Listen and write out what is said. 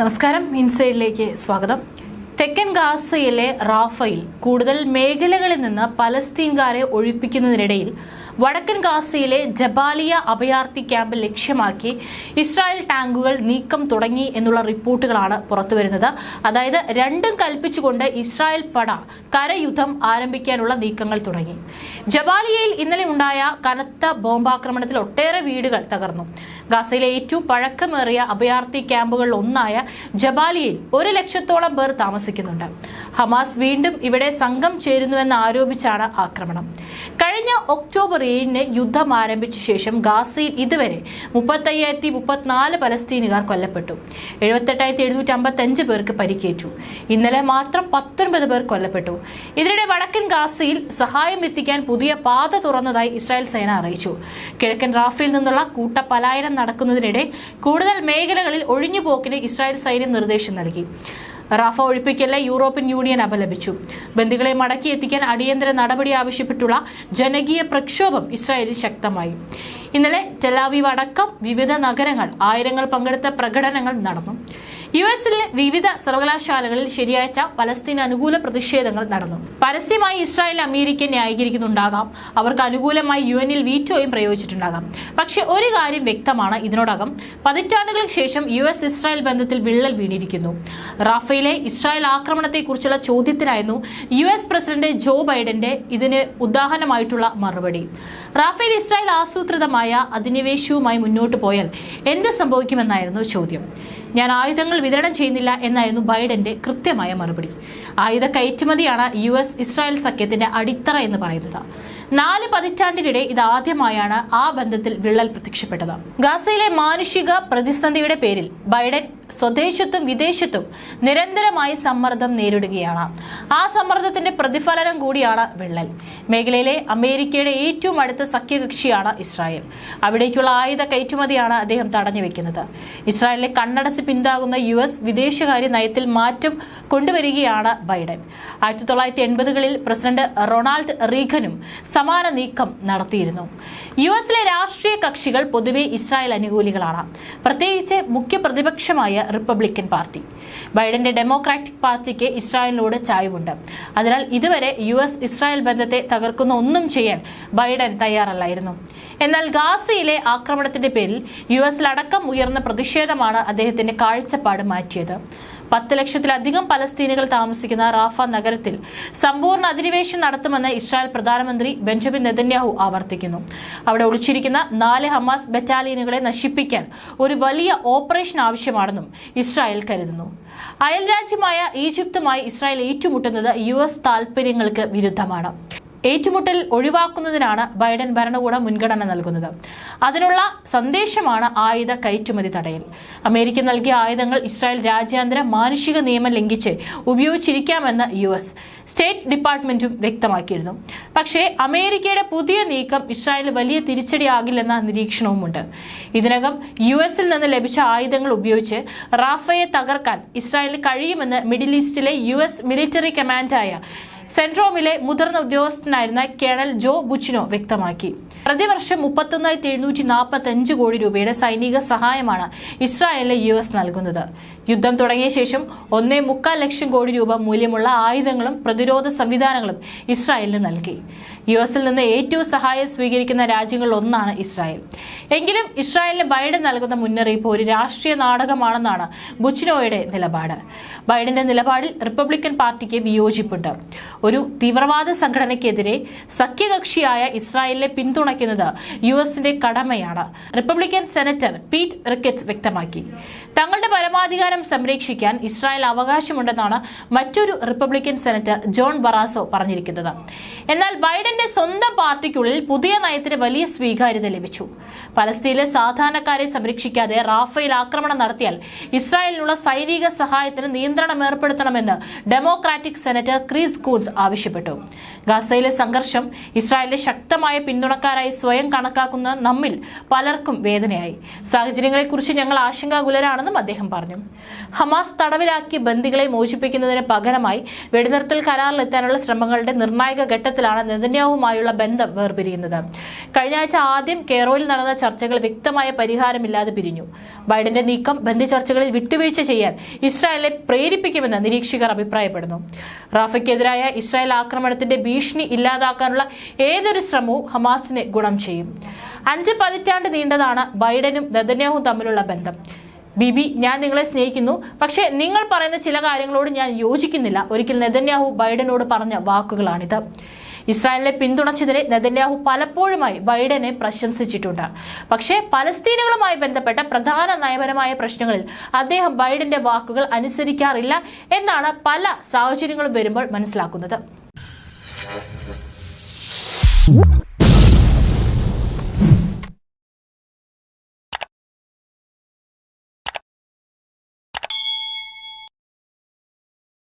നമസ്കാരം. ഇൻസൈഡിലേക്ക് സ്വാഗതം. തെക്കൻ ഗാസയിലെ റാഫയിൽ കൂടുതൽ മേഖലകളിൽ നിന്ന് പലസ്തീൻകാരെ ഒഴിപ്പിക്കുന്നതിനിടയിൽ വടക്കൻ ഗാസയിലെ ജബാലിയ അഭയാർത്ഥി ക്യാമ്പ് ലക്ഷ്യമാക്കി ഇസ്രായേൽ ടാങ്കുകൾ നീക്കം തുടങ്ങി എന്നുള്ള റിപ്പോർട്ടുകളാണ് പുറത്തുവരുന്നത്. അതായത് രണ്ടും കൽപ്പിച്ചുകൊണ്ട് ഇസ്രായേൽ പട കരയുദ്ധം ആരംഭിക്കാനുള്ള നീക്കങ്ങൾ തുടങ്ങി. ജബാലിയയിൽ ഇന്നലെ ഉണ്ടായ കനത്ത ബോംബാക്രമണത്തിൽ ഒട്ടേറെ വീടുകൾ തകർന്നു. ഗാസയിലെ ഏറ്റവും പഴക്കമേറിയ അഭയാർത്ഥി ക്യാമ്പുകളിൽ ഒന്നായ ജബാലിയയിൽ ഒരു ലക്ഷത്തോളം പേർ താമസിക്കുന്നുണ്ട്. ഹമാസ് വീണ്ടും ഇവിടെ സംഘം ചേരുന്നുവെന്ന് ആരോപിച്ചാണ് ആക്രമണം. ഒക്ടോബർ ഏഴിന് യുദ്ധം ആരംഭിച്ച ശേഷം ഗാസയിൽ ഇതുവരെ മുപ്പത്തയ്യായിരത്തി മുപ്പത്തിനാല് പലസ്തീനുകാർ കൊല്ലപ്പെട്ടു. എഴുപത്തെട്ടായിരത്തി എഴുന്നൂറ്റി അമ്പത്തഞ്ച് പേർക്ക് പരിക്കേറ്റു. ഇന്നലെ മാത്രം പത്തൊൻപത് പേർ കൊല്ലപ്പെട്ടു. ഇതിനിടെ വടക്കൻ ഗാസയിൽ സഹായം എത്തിക്കാൻ പുതിയ പാത തുറന്നതായി ഇസ്രായേൽ സേന അറിയിച്ചു. കിഴക്കൻ റാഫിൽ നിന്നുള്ള കൂട്ട പലായനം നടക്കുന്നതിനിടെ കൂടുതൽ മേഖലകളിൽ ഒഴിഞ്ഞുപോക്കിന് ഇസ്രായേൽ സൈന്യം നിർദ്ദേശം നൽകി. റാഫ ഒഴിപ്പിക്കലിനെ യൂറോപ്യൻ യൂണിയൻ അപലപിച്ചു. ബന്ദികളെ മടക്കി എത്തിക്കാൻ അടിയന്തര നടപടി ആവശ്യപ്പെട്ടുള്ള ജനകീയ പ്രക്ഷോഭം ഇസ്രായേലിൽ ശക്തമായി. ഇന്നലെ ടെലാവീവ് അടക്കം വിവിധ നഗരങ്ങൾ ആയിരങ്ങൾ പങ്കെടുത്ത പ്രകടനങ്ങൾ നടന്നു. യു എസിലെ വിവിധ സർവകലാശാലകളിൽ ശനിയാഴ്ച പലസ്തീൻ അനുകൂല പ്രതിഷേധങ്ങൾ നടന്നു. പരസ്യമായി ഇസ്രായേൽ അമേരിക്ക ന്യായീകരിക്കുന്നുണ്ടാകാം. അവർക്ക് അനുകൂലമായി യു എനിൽ വീറ്റോയും പ്രയോഗിച്ചിട്ടുണ്ടാകാം. പക്ഷേ ഒരു കാര്യം വ്യക്തമാണ് ഇതിനോടകം. പതിറ്റാണ്ടുകൾക്ക് ശേഷം യു എസ് ഇസ്രായേൽ ബന്ധത്തിൽ വിള്ളൽ വീണിരിക്കുന്നു. റാഫേലെ ഇസ്രായേൽ ആക്രമണത്തെക്കുറിച്ചുള്ള ചോദ്യത്തിനായിരുന്നു യു എസ് പ്രസിഡന്റ് ജോ ബൈഡന്റെ ഇതിന് ഉദാഹരണമായിട്ടുള്ള മറുപടി. റാഫേൽ ഇസ്രായേൽ ആസൂത്രിതമായ അധിനിവേശവുമായി മുന്നോട്ട് പോയാൽ എന്ത് സംഭവിക്കുമെന്നായിരുന്നു ചോദ്യം. ഞാൻ ആയുധങ്ങൾ വിതരണം ചെയ്യുന്നില്ല എന്നായിരുന്നു ബൈഡന്റെ കൃത്യമായ മറുപടി. ആയുധ കയറ്റുമതിയാണ് യു എസ് ഇസ്രായേൽ സഖ്യത്തിന്റെ അടിത്തറ എന്ന് പറയുന്നത്. നാല് പതിറ്റാണ്ടിനിടെ ഇത് ആദ്യമായാണ് ആ ബന്ധത്തിൽ വിള്ളൽ പ്രത്യക്ഷപ്പെട്ടത്. ഗാസയിലെ മാനുഷിക പ്രതിസന്ധിയുടെ പേരിൽ ബൈഡൻ സ്വദേശത്തും വിദേശത്തും നിരന്തരമായി സമ്മർദ്ദം നേരിടുകയാണ്. ആ സമ്മർദ്ദത്തിന്റെ പ്രതിഫലനം കൂടിയാണ് വിള്ളൽ. മേഖലയിലെ അമേരിക്കയുടെ ഏറ്റവും അടുത്ത സഖ്യകക്ഷിയാണ് ഇസ്രായേൽ. അവിടേക്കുള്ള ആയുധ കയറ്റുമതിയാണ് അദ്ദേഹം തടഞ്ഞു വെക്കുന്നത് ഇസ്രായേലിനെ കണ്ണടച്ച് പിന്താകുന്ന യു എസ് വിദേശകാര്യ നയത്തിൽ മാറ്റം കൊണ്ടുവരികയാണ് ബൈഡൻ. ആയിരത്തി തൊള്ളായിരത്തി എൺപതുകളിൽ പ്രസിഡന്റ് റൊണാൾഡ് റീഗനും സമാന നീക്കം നടത്തിയിരുന്നു. യു എസിലെ രാഷ്ട്രീയ കക്ഷികൾ പൊതുവെ ഇസ്രായേൽ അനുകൂലികളാണ്. പ്രത്യേകിച്ച് മുഖ്യ പ്രതിപക്ഷമായ റിപ്പബ്ലിക്കൻ പാർട്ടി. ബൈഡന്റെ ഡെമോക്രാറ്റിക് പാർട്ടിക്ക് ഇസ്രായേലിനോട് ചായവുണ്ട്. അതിനാൽ ഇതുവരെ യു എസ് ഇസ്രായേൽ ബന്ധത്തെ തകർക്കുന്ന ഒന്നും ചെയ്യാൻ ബൈഡൻ തയ്യാറല്ലായിരുന്നു. എന്നാൽ ഗാസയിലെ ആക്രമണത്തിന്റെ പേരിൽ യു എസിലടക്കം ഉയർന്ന പ്രതിഷേധമാണ് അദ്ദേഹത്തിന്റെ കാഴ്ചപ്പാട് മാറ്റിയത്. പത്ത് ലക്ഷത്തിലധികം പലസ്തീനുകൾ താമസിക്കുന്ന റാഫ നഗരത്തിൽ സമ്പൂർണ അധിനിവേശം നടത്തുമെന്ന് ഇസ്രായേൽ പ്രധാനമന്ത്രി ബെഞ്ചമിൻ നെതന്യാഹു ആവർത്തിക്കുന്നു. അവിടെ ഒളിച്ചിരിക്കുന്ന നാല് ഹമാസ് ബറ്റാലിയനുകളെ നശിപ്പിക്കാൻ ഒരു വലിയ ഓപ്പറേഷൻ ആവശ്യമാണെന്നും ഇസ്രായേൽ കരുതുന്നു. അയൽ രാജ്യമായ ഈജിപ്തുമായി ഇസ്രായേൽ ഏറ്റുമുട്ടുന്നത് യു എസ് താൽപര്യങ്ങൾക്ക് വിരുദ്ധമാണ്. ഏറ്റുമുട്ടൽ ഒഴിവാക്കുന്നതിനാണ് ബൈഡൻ ഭരണകൂടം മുൻഗണന നൽകുന്നത്. അതിനുള്ള സന്ദേശമാണ് ആയുധ കയറ്റുമതി തടയൽ. അമേരിക്ക നൽകിയ ആയുധങ്ങൾ ഇസ്രായേൽ രാജ്യാന്തര മാനുഷിക നിയമം ലംഘിച്ച് ഉപയോഗിച്ചിരിക്കാമെന്ന് യു എസ് സ്റ്റേറ്റ് ഡിപ്പാർട്ട്മെന്റും വ്യക്തമാക്കിയിരുന്നു. പക്ഷേ അമേരിക്കയുടെ പുതിയ നീക്കം ഇസ്രായേൽ വലിയ തിരിച്ചടിയാകില്ലെന്ന നിരീക്ഷണവുമുണ്ട്. ഇതിനകം യു എസിൽ നിന്ന് ലഭിച്ച ആയുധങ്ങൾ ഉപയോഗിച്ച് റാഫയെ തകർക്കാൻ ഇസ്രായേലിന് കഴിയുമെന്ന് മിഡിൽ ഈസ്റ്റിലെ യു എസ് മിലിറ്ററി കമാൻഡായ സെൻട്രോമിലെ മുതിർന്ന ഉദ്യോഗസ്ഥനായിരുന്ന കേണൽ ജോ ബുച്ചിനോ വ്യക്തമാക്കി. പ്രതിവർഷം മുപ്പത്തൊന്നായിരത്തി എഴുന്നൂറ്റി നാൽപ്പത്തി അഞ്ച് കോടി രൂപയുടെ സൈനിക സഹായമാണ് ഇസ്രായേലിന് യു എസ് നൽകുന്നത്. യുദ്ധം തുടങ്ങിയ ശേഷം ഒന്നേ മുക്കാൽ ലക്ഷം കോടി രൂപ മൂല്യമുള്ള ആയുധങ്ങളും പ്രതിരോധ സംവിധാനങ്ങളും ഇസ്രായേലിന് നൽകി. യു എസിൽ നിന്ന് ഏറ്റവും സഹായം സ്വീകരിക്കുന്ന രാജ്യങ്ങളിൽ ഒന്നാണ് ഇസ്രായേൽ. എങ്കിലും ഇസ്രായേലിന് ബൈഡൻ നൽകുന്ന മുന്നറിയിപ്പ് ഒരു രാഷ്ട്രീയ നാടകമാണെന്നാണ് ബുച്ചിനോയുടെ നിലപാട്. ബൈഡന്റെ നിലപാടിൽ റിപ്പബ്ലിക്കൻ പാർട്ടിക്ക് വിയോജിപ്പുണ്ട്. ഒരു തീവ്രവാദ സംഘടനയ്ക്കെതിരെ സഖ്യകക്ഷിയായ ഇസ്രായേലിനെ പിന്തുണയ്ക്കുന്നത് യു എസിന്റെ കടമയാണ്. റിപ്പബ്ലിക്കൻ സെനറ്റർ പീറ്റ് റിക്കറ്റ്സ് വ്യക്തമാക്കി. തങ്ങളുടെ പരമാധികാരം സംരക്ഷിക്കാൻ ഇസ്രായേൽ അവകാശമുണ്ടെന്നാണ് മറ്റൊരു റിപ്പബ്ലിക്കൻ സെനറ്റർ ജോൺ ബറാസോ പറഞ്ഞിരിക്കുന്നത്. എന്നാൽ ബൈഡന്റെ സ്വന്തം പാർട്ടിക്കുള്ളിൽ പുതിയ നയത്തിന് വലിയ സ്വീകാര്യത ലഭിച്ചു. പലസ്തീനിലെ സാധാരണക്കാരെ സംരക്ഷിക്കാതെ റാഫേൽ ആക്രമണം നടത്തിയാൽ ഇസ്രായേലിനുള്ള സൈനിക സഹായത്തിന് നിയന്ത്രണം ഏർപ്പെടുത്തണമെന്ന് ഡെമോക്രാറ്റിക് സെനറ്റർ ക്രീസ് കൂൺസ് ആവശ്യപ്പെട്ടു. ഗാസയിലെ സംഘർഷം ഇസ്രായേലിലെ ശക്തമായ പിന്തുണക്കാരായി സ്വയം കണക്കാക്കുന്ന നമ്മിൽ പലർക്കും വേദനയായി. സാഹചര്യങ്ങളെക്കുറിച്ച് ഞങ്ങൾ ആശങ്കാകുലരാണെന്നും അദ്ദേഹം പറഞ്ഞു. പറഞ്ഞു ഹമാസ് തടവിലാക്കി ബന്ദികളെ മോചിപ്പിക്കുന്നതിന് പകരമായി വെടിനിർത്തൽ കരാറിലെത്താനുള്ള ശ്രമങ്ങളുടെ നിർണായക ഘട്ടത്തിലാണ് നെതന്യാഹുമായുള്ള ബന്ധം വേർപിരിയുന്നത്. കഴിഞ്ഞ ആഴ്ച ആദ്യം കെയറോയിൽ നടന്ന ചർച്ചകൾ വ്യക്തമായ പരിഹാരമില്ലാതെ പിരിഞ്ഞു. ബൈഡന്റെ നീക്കം ബന്ധി ചർച്ചകളിൽ വിട്ടുവീഴ്ച ചെയ്യാൻ ഇസ്രായേലിനെ പ്രേരിപ്പിക്കുമെന്ന് നിരീക്ഷകർ അഭിപ്രായപ്പെടുന്നു. റാഫയ്ക്കെതിരായ ഇസ്രായേൽ ആക്രമണത്തിന്റെ ഭീഷണി ഇല്ലാതാക്കാനുള്ള ഏതൊരു ശ്രമവും ഹമാസിന് ഗുണം ചെയ്യും. അഞ്ച് പതിറ്റാണ്ട് നീണ്ടതാണ് ബൈഡനും നെതന്യാഹും തമ്മിലുള്ള ബന്ധം. ബിബി ഞാൻ നിങ്ങളെ സ്നേഹിക്കുന്നു. പക്ഷേ നിങ്ങൾ പറയുന്ന ചില കാര്യങ്ങളോട് ഞാൻ യോജിക്കുന്നില്ല. ഒരിക്കൽ നെതന്യാഹു ബൈഡനോട് പറഞ്ഞ വാക്കുകളാണിത്. ഇസ്രായേലിനെ പിന്തുണച്ചതിനെ നെതന്യാഹു പലപ്പോഴുമായി ബൈഡനെ പ്രശംസിച്ചിട്ടുണ്ട്. പക്ഷേ പലസ്തീനുകളുമായി ബന്ധപ്പെട്ട പ്രധാന നയപരമായ പ്രശ്നങ്ങളിൽ അദ്ദേഹം ബൈഡന്റെ വാക്കുകൾ അനുസരിക്കാറില്ല എന്നാണ് പല സാഹചര്യങ്ങളും വരുമ്പോൾ മനസ്സിലാക്കുന്നത്.